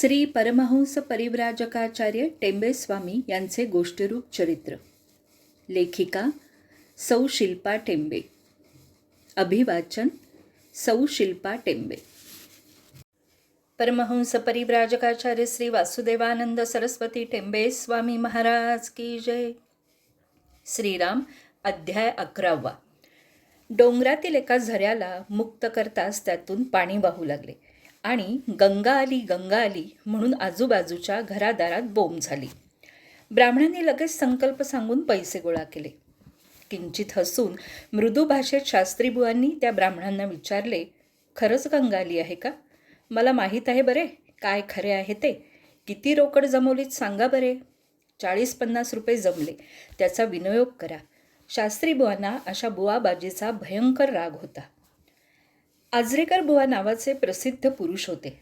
श्री परमहंस परिव्राजकाचार्य टेंबेस्वामी यांचे गोष्टीरूप चरित्र. लेखिका सौ शिल्पा टेंबे. अभिवाचन सौ शिल्पा टेंबे. परमहंस परिव्राजकाचार्य श्री वासुदेवानंद सरस्वती टेंबे स्वामी महाराज की जय. श्रीराम अध्याय अकरावा. डोंगरातील एका झऱ्याला मुक्त करताच त्यातून पाणी वाहू लागले. आणि गंगा आली गंगा आली म्हणून आजूबाजूच्या घरादारात बोंब झाली. ब्राह्मणांनी लगेच संकल्प सांगून पैसे गोळा केले. किंचित हसून मृदू भाषेत शास्त्रीबुवांनी त्या ब्राह्मणांना विचारले खरंच गंगा आली आहे का? मला माहीत आहे बरे. काय खरे आहे ते? किती रोकड जमवलीत सांगा बरे. चाळीस पन्नास रुपये जमले. त्याचा विनियोग करा. शास्त्री बुवांना अशा बुवाबाजीचा भयंकर राग होता. आजरेकर बुवा नावाचे प्रसिद्ध पुरुष होते.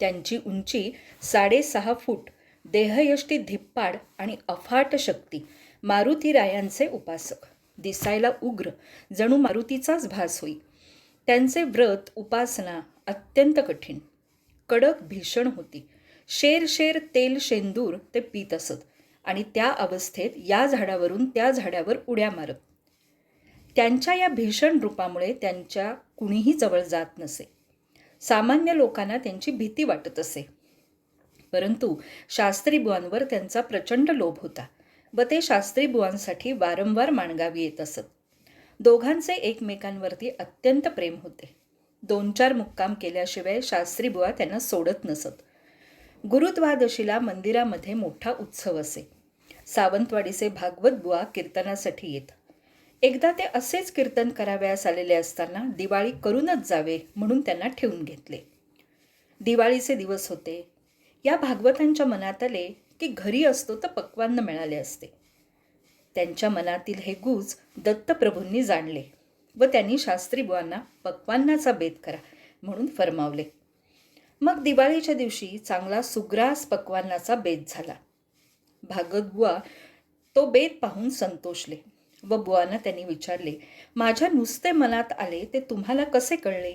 त्यांची उंची साडेसहा फूट देहयष्टी धिप्पाड आणि अफाट शक्ती मारुती रायांचे उपासक. दिसायला उग्र जणू मारुतीचाच भास होई. त्यांचे व्रत उपासना अत्यंत कठीण. कडक भीषण होती. शेर शेर तेल शेंदूर ते पीत असत आणि त्या अवस्थेत या झाडावरून त्या झाडावर उड्या मारत. त्यांच्या या भीषण रूपामुळे त्यांच्या कुणीही जवळ जात नसे. सामान्य लोकांना त्यांची भीती वाटत असे. परंतु शास्त्री बुवांवर त्यांचा प्रचंड लोभ होता व ते शास्त्री बुवांसाठी वारंवार माणगावी येत असत. दोघांचे एकमेकांवरती अत्यंत प्रेम होते. दोन चार मुक्काम केल्याशिवाय शास्त्री बुवा त्यांना सोडत नसत. गुरुद्वादशीला मंदिरामध्ये मोठा उत्सव असे. सावंतवाडीचे भागवत बुवा कीर्तनासाठी येत. एकदा ते असेच कीर्तन करावयास आलेले असताना दिवाळी करूनच जावे म्हणून त्यांना ठेवून घेतले. दिवाळीचे दिवस होते. या भागवतांच्या मनात आले की घरी असतो तर पक्वान्न मिळाले असते. त्यांच्या मनातील हे गुज दत्तप्रभूंनी जाणले व त्यांनी शास्त्री बुवांना पक्वान्नाचा बेत करा म्हणून फरमावले. मग दिवाळीच्या दिवशी चांगला सुग्रास पक्वान्नाचा बेत झाला. भागवतबुवा तो बेत पाहून संतोषले. व बुवांना त्यांनी विचारले माझ्या नुसते मनात आले ते तुम्हाला कसे कळले?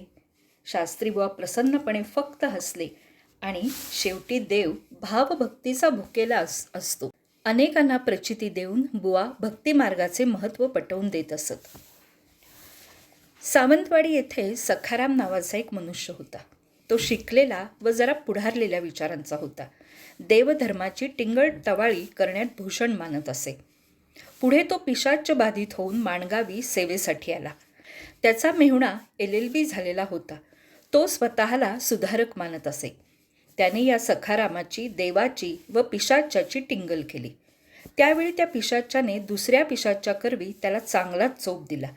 शास्त्री बुवा प्रसन्नपणे फक्त हसले आणि शेवटी देव भावभक्तीचा भुकेला अस असतो. अनेकांना प्रचिती देऊन बुवा भक्तिमार्गाचे महत्त्व पटवून देत असत. सावंतवाडी येथे सखाराम नावाचा एक मनुष्य होता. तो शिकलेला व जरा पुढारलेल्या विचारांचा होता. देवधर्माची टिंगळ टवाळी करण्यात भूषण मानत असे. पुढे तो पिशाच्य बाधित होऊन माणगावी सेवेसाठी आला. त्याचा मेहुणा एल एल बी झालेला होता. तो स्वतःला सुधारक मानत असे. त्याने या सखारामाची देवाची व पिशाच्याची टिंगल केली. त्यावेळी त्या पिशाच्याने दुसऱ्या पिशाच्या करवी त्याला चांगलाच चोप दिला.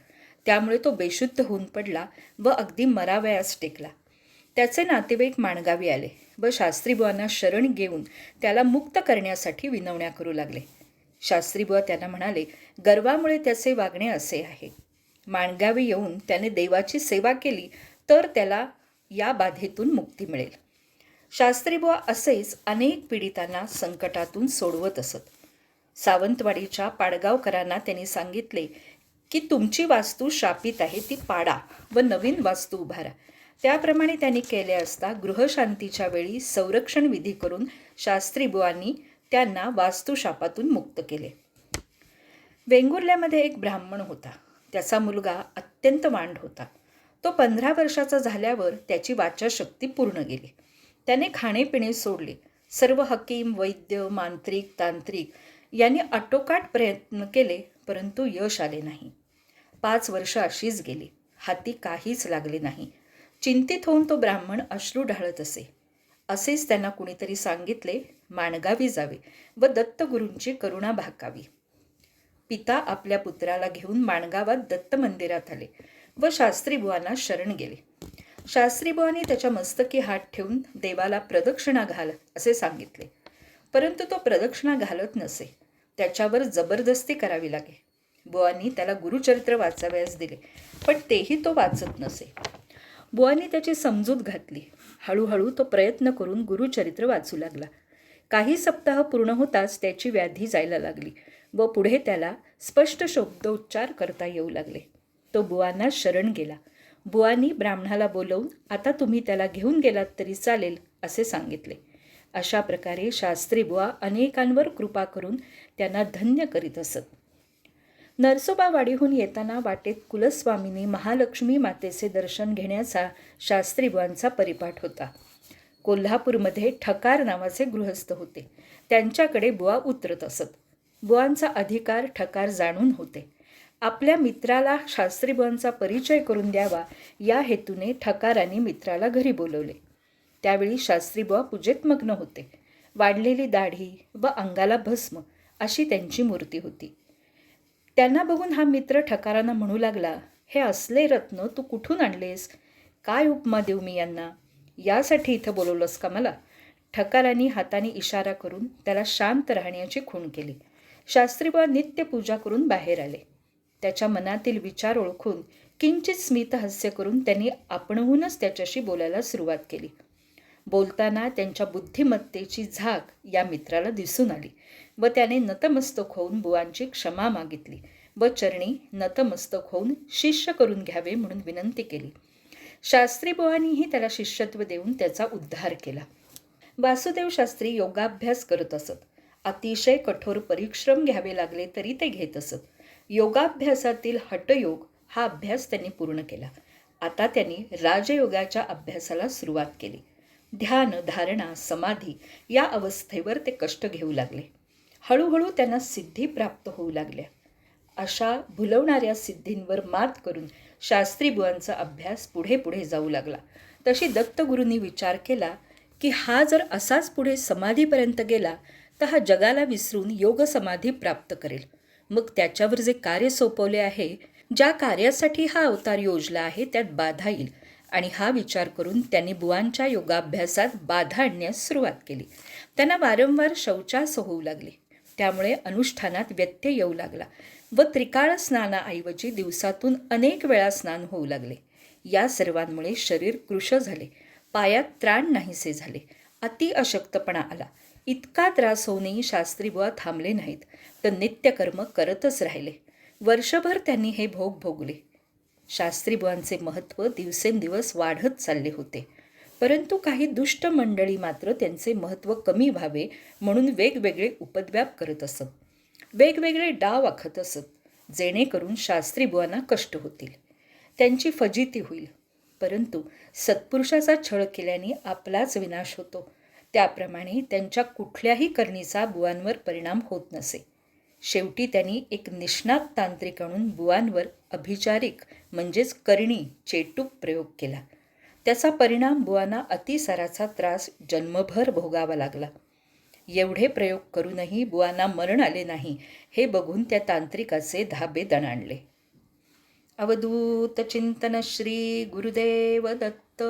त्यामुळे तो बेशुद्ध होऊन पडला व अगदी मरावयास टेकला. त्याचे नातेवाईक माणगावी आले व शास्त्रीबुवांना शरण घेऊन त्याला मुक्त करण्यासाठी विनवण्या करू लागले. शास्त्रीबुवा त्यांना म्हणाले गर्वामुळे त्याचे वागणे असे आहे. माणगावी येऊन त्याने देवाची सेवा केली तर त्याला या बाधेतून मुक्ती मिळेल. शास्त्रीबुवा असेच अनेक पीडितांना संकटातून सोडवत असत. सावंतवाडीच्या पाडगावकरांना त्यांनी सांगितले की तुमची वास्तू शापित आहे ती पाडा व नवीन वास्तू उभारा त्याप्रमाणे त्यांनी केले असता गृहशांतीच्या वेळी संरक्षण विधी करून शास्त्रीबुवांनी त्यांना वास्तुशापातून मुक्त केले. वेंगुर्ल्यामध्ये एक ब्राह्मण होता. त्याचा मुलगा अत्यंत वांड होता. तो पंधरा वर्षाचा झाल्यावर त्याची वाचाशक्ती पूर्ण गेली. त्याने खाणेपिणे सोडले. सर्व हकीम वैद्य मांत्रिक तांत्रिक यांनी आटोकाट प्रयत्न केले परंतु यश आले नाही. पाच वर्ष अशीच गेली. हाती काहीच लागले नाही. चिंतित होऊन तो ब्राह्मण अश्रू ढाळत असे. असेच त्यांना कुणीतरी सांगितले माणगावी जावे व दत्तगुरूंची करुणा भाकावी. पिता आपल्या पुत्राला घेऊन माणगावात दत्त मंदिरात आले व शास्त्रीबुवांना शरण गेले. शास्त्रीबुवांनी त्याच्या मस्तकी हात ठेवून देवाला प्रदक्षिणा घाल असे सांगितले. परंतु तो प्रदक्षिणा घालत नसे. त्याच्यावर जबरदस्ती करावी लागे. बुवांनी त्याला गुरुचरित्र वाचावयास दिले पण तेही तो वाचत नसे. बुवांनी त्याची समजूत घातली. हळूहळू तो प्रयत्न करून गुरुचरित्र वाचू लागला. काही सप्ताह पूर्ण होताच त्याची व्याधी जायला लागली व पुढे त्याला स्पष्ट शब्दोच्चार करता येऊ लागले. तो बुवांना शरण गेला. बुवांनी ब्राह्मणाला बोलवून आता तुम्ही त्याला घेऊन गेलात तरी चालेल असे सांगितले. अशा प्रकारे शास्त्री बुवा अनेकांवर कृपा करून त्यांना धन्य करीत असत. नरसोबावाडीहून येताना वाटेत कुलस्वामींनी महालक्ष्मी मातेचे दर्शन घेण्याचा शास्त्रीबुवांचा परिपाठ होता. कोल्हापूरमध्ये ठकार नावाचे गृहस्थ होते. त्यांच्याकडे बुवा उतरत असत. बुवांचा अधिकार ठकार जाणून होते. आपल्या मित्राला शास्त्रीबुवांचा परिचय करून द्यावा या हेतूने ठकारांनी मित्राला घरी बोलवले. त्यावेळी शास्त्रीबुवा पूजेत मग्न होते. वाढलेली दाढी व अंगाला भस्म अशी त्यांची मूर्ती होती. त्यांना बघून हा मित्र ठकारांना म्हणू लागला हे असले रत्न तू कुठून आणलेस? काय उपमा देऊ मी यांना? यासाठी इथं बोलवलंस का मला? ठकारांनी हाताने इशारा करून त्याला शांत राहण्याची खूण केली. शास्त्रीबा नित्य पूजा करून बाहेर आले. त्याच्या मनातील विचार ओळखून किंचित स्मितहास्य करून त्यांनी आपणहूनच त्याच्याशी बोलायला सुरुवात केली. बोलताना त्यांच्या बुद्धिमत्तेची झाक या मित्राला दिसून आली. व त्याने नतमस्तक होऊन बुवांची क्षमा मागितली व चरणी नतमस्तक होऊन शिष्य करून घ्यावे म्हणून विनंती केली. शास्त्री बुवांनीही त्याला शिष्यत्व देऊन त्याचा उद्धार केला. वासुदेव शास्त्री योगाभ्यास करत असत. अतिशय कठोर परिश्रम घ्यावे लागले तरी ते घेत असत. योगाभ्यासातील हटयोग हा अभ्यास त्यांनी पूर्ण केला. आता त्यांनी राजयोगाच्या अभ्यासाला सुरुवात केली. ध्यान धारणा समाधी या अवस्थेवर ते कष्ट घेऊ लागले. हळूहळू त्यांना सिद्धी प्राप्त होऊ लागल्या. अशा भुलवणाऱ्या सिद्धींवर मात करून शास्त्री बुवांचा अभ्यास पुढे पुढे जाऊ लागला. तशी दत्तगुरूंनी विचार केला की हा जर असाच पुढे समाधीपर्यंत गेला तर हा जगाला विसरून योग समाधी प्राप्त करेल. मग त्याच्यावर जे कार्य सोपवले आहे ज्या कार्यासाठी हा अवतार योजला आहे त्यात बाधा येईल. आणि हा विचार करून त्यांनी बुवांच्या योगाभ्यासात बाधा आणण्यास सुरुवात केली. त्यांना वारंवार शौचास होऊ लागले. त्यामुळे अनुष्ठानात व्यत्यय येऊ लागला व त्रिकाळ स्नानाऐवजी दिवसातून अनेक वेळा स्नान होऊ लागले. या सर्वांमुळे शरीर कृश झाले. पायात त्राण नाहीसे झाले. अति अशक्तपणा आला. इतका त्रास होऊनही शास्त्री बुवा थांबले नाहीत. तर नित्यकर्म करतच राहिले. वर्षभर त्यांनी हे भोग भोगले. शास्त्रीबुवांचे महत्त्व दिवसेंदिवस वाढत चालले होते. परंतु काही दुष्ट मंडळी मात्र त्यांचे महत्त्व कमी व्हावे म्हणून वेगवेगळे उपद्व्याप करत असत. वेगवेगळे डाव आखत असत जेणेकरून शास्त्री बुवांना कष्ट होतील. त्यांची फजिती होईल. परंतु सत्पुरुषाचा छळ केल्याने आपलाच विनाश होतो. त्याप्रमाणे त्यांच्या कुठल्याही करणीचा बुवांवर परिणाम होत नसे. शेवटी त्यांनी एक निष्णात तांत्रिक आणून बुवांवर अभिचारिक म्हणजेच करणी चेटूक प्रयोग केला. त्याचा परिणाम बुवांना अतिसाराचा त्रास जन्मभर भोगावा लागला. एवढे प्रयोग करूनही बुवांना मरण आले नाही हे बघून त्या तांत्रिकाचे धाबे दणाणले. अवधूत चिंतन श्री गुरुदेव दत्त.